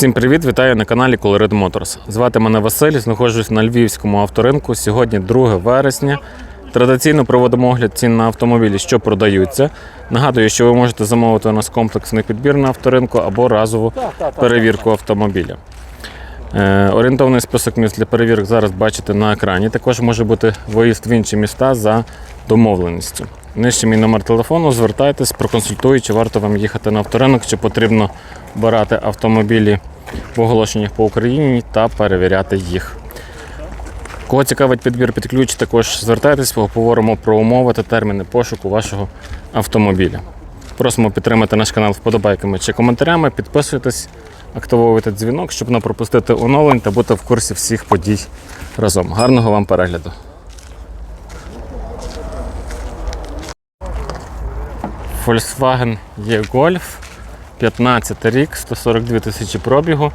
Всім привіт, вітаю на каналі Colored Motors. Звати мене Василь, знаходжусь на львівському авторинку. Сьогодні 2 вересня. Традиційно проводимо огляд цін на автомобілі, що продаються. Нагадую, що ви можете замовити у нас комплексний підбір на авторинку або разову перевірку автомобіля. Е, Орієнтовний список міст для перевірок зараз бачите на екрані. Також може бути виїзд в інші міста за домовленістю. Нижче мій номер телефону, звертайтесь, проконсультую, чи варто вам їхати на авторинок, чи потрібно брати автомобілі в оголошеннях по Україні та перевіряти їх. Кого цікавить підбір під ключ, також звертайтесь, поговоримо про умови та терміни пошуку вашого автомобіля. Просимо підтримати наш канал вподобайками чи коментарями, підписуйтесь, активовуйте дзвінок, щоб не пропустити оновлень та бути в курсі всіх подій разом. Гарного вам перегляду! Volkswagen E-Golf, 15 рік, 142 тисячі пробігу,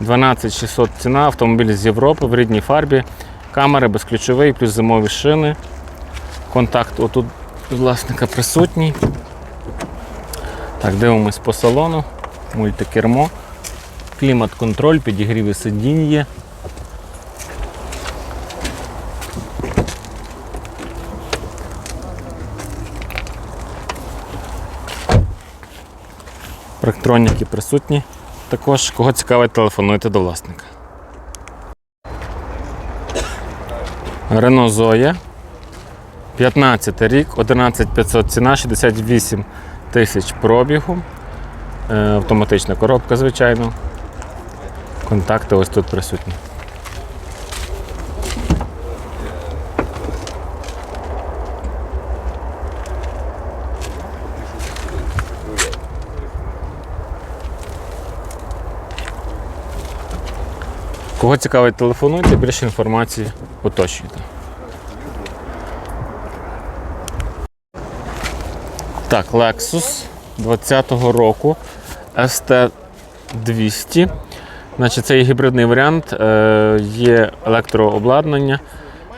12600 ціна, автомобіль з Європи в рідній фарбі, камери безключовий, плюс зимові шини. Контакт отут власника присутній. Так, дивимось по салону, мультикермо, клімат-контроль, підігріви сидінь є. Парктроніки присутні. Також, кого цікавить, телефонуйте до власника. Рено Зоя. 15 рік, 11500 ціна, 68 тисяч пробігу. Е, Автоматична коробка, звичайно. Контакти ось тут присутні. Кого цікавить, телефонуйте, більше інформації уточнюйте. Так, Lexus 20-го року ST200. Значить, це є гібридний варіант, е, є електрообладнання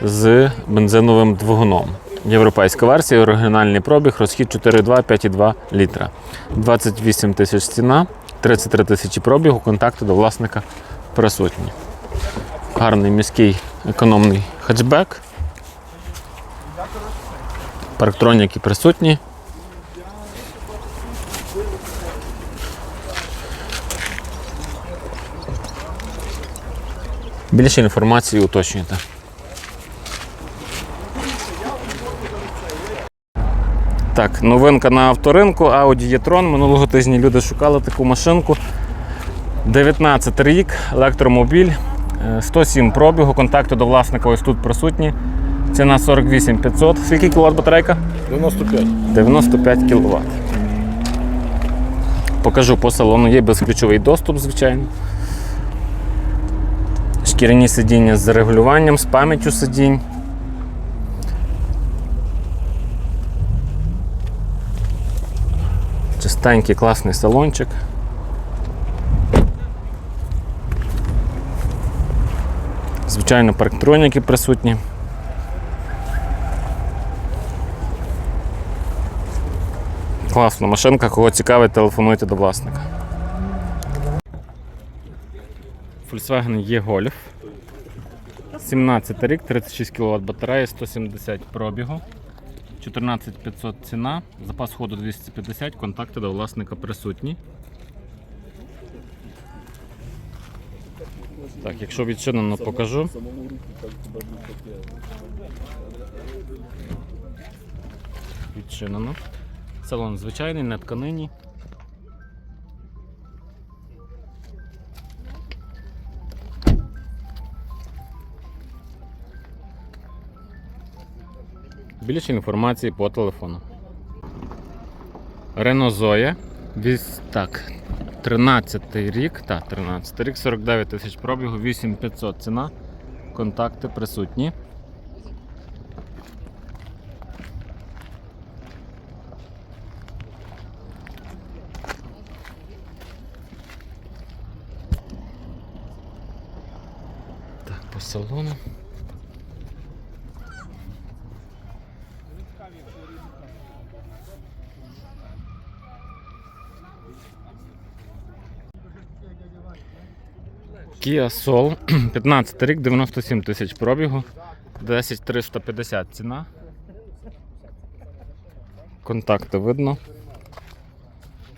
з бензиновим двигуном. Європейська версія, оригінальний пробіг, розхід 4,2, 5,2 літра. 28 тисяч ціна, 33 тисячі пробігу, контакти до власника присутні. Гарний міський економний хетчбек. Парктроніки присутні. Більше інформації уточнюйте. Так, новинка на авторинку Audi e-tron. Минулого тижня люди шукали таку машинку. 19 рік, електромобіль, 107 пробігу, контакти до власника ось тут присутні. Ціна 48 500. Скільки кіловат батарейка? 95. 95 кВт. Покажу по салону. Є безключовий доступ, звичайно. Шкіряні сидіння з регулюванням, з пам'яттю сидінь. Чистенький класний салончик. Звичайно, парктроніки присутні. Класна машинка, кого цікавить, телефонуйте до власника. Volkswagen є Golf. 17 рік, 36 кВт батарея, 170 пробігу. 14500 ціна, запас ходу 250, контакти до власника присутні. Так, якщо відчинено, покажу. Відчинено. Салон звичайний, на тканині. Більше інформації по телефону. Renault Zoe. Віз, так, 13 рік, так, 13 рік, 49 тисяч пробігу, 8500 ціна. Контакти присутні. Так, по салону. Kia Soul, 15 рік, 97 тисяч пробігу, 10350 ціна. Контакти видно.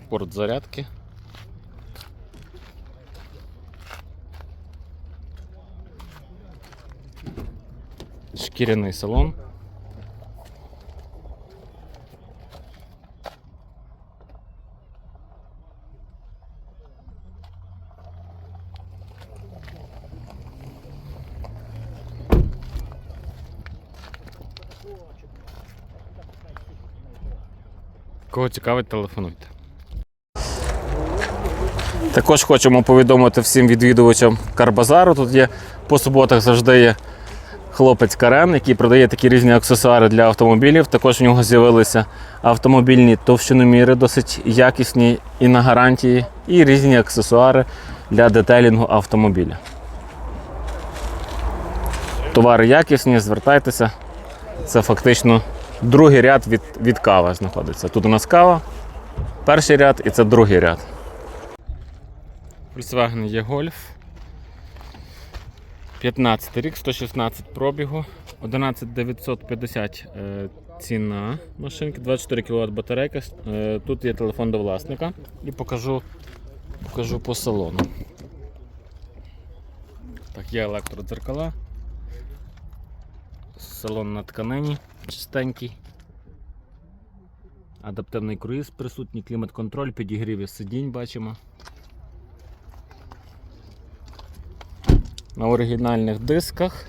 Порт зарядки. Шкіряний салон. Кого цікавить, телефонуйте. Також хочемо повідомити всім відвідувачам Карбазару. Тут є по суботах завжди є хлопець Карен, який продає такі різні аксесуари для автомобілів. Також у нього з'явилися автомобільні товщиноміри, досить якісні і на гарантії, і різні аксесуари для детелінгу автомобіля. Товари якісні, звертайтеся. Це фактично другий ряд від, від кави знаходиться. Тут у нас кава, перший ряд і це другий ряд. Volkswagen є Golf. 15 рік, 116 пробігу, 11950 е, ціна машинки, 24 кВт батарейка. Е, тут є телефон до власника і покажу, покажу по салону. Так, є електродзеркала. Салон на тканині чистенький. Адаптивний круїз присутній, клімат-контроль, підігріві сидінь бачимо. На оригінальних дисках.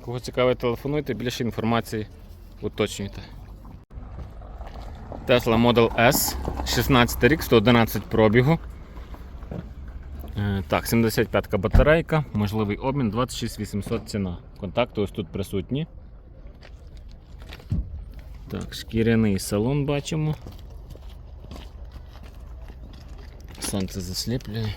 Кого цікавить, телефонуйте, більше інформації уточнюйте. Tesla Model S, 16 рік, 111 пробігу. Е, Так, 75-ка батарейка, можливий обмін 26800 ціна. Контакти ось тут присутні. Так, шкіряний салон бачимо. Сонце засліплює.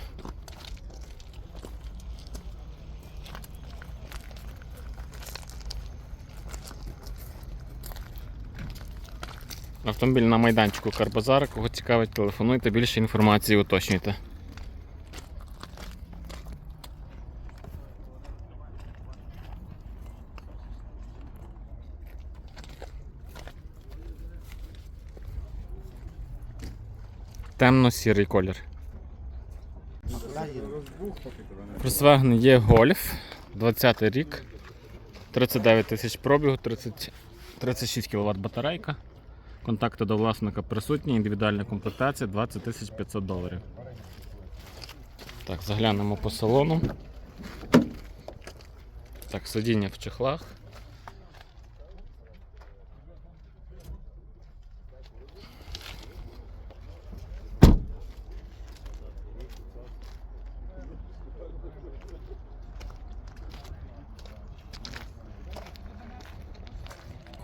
Автомобіль на майданчику Карбазар. Кого цікавить, телефонуйте, більше інформації уточнюйте. Темно-сірий колір. Volkswagen є Golf, 20 рік, 39 тисяч пробігу, 30, 36 кВт батарейка. Контакти до власника присутні, індивідуальна комплектація 20 тисяч 500 доларів. Так, заглянемо по салону. Так, сидіння в чехлах.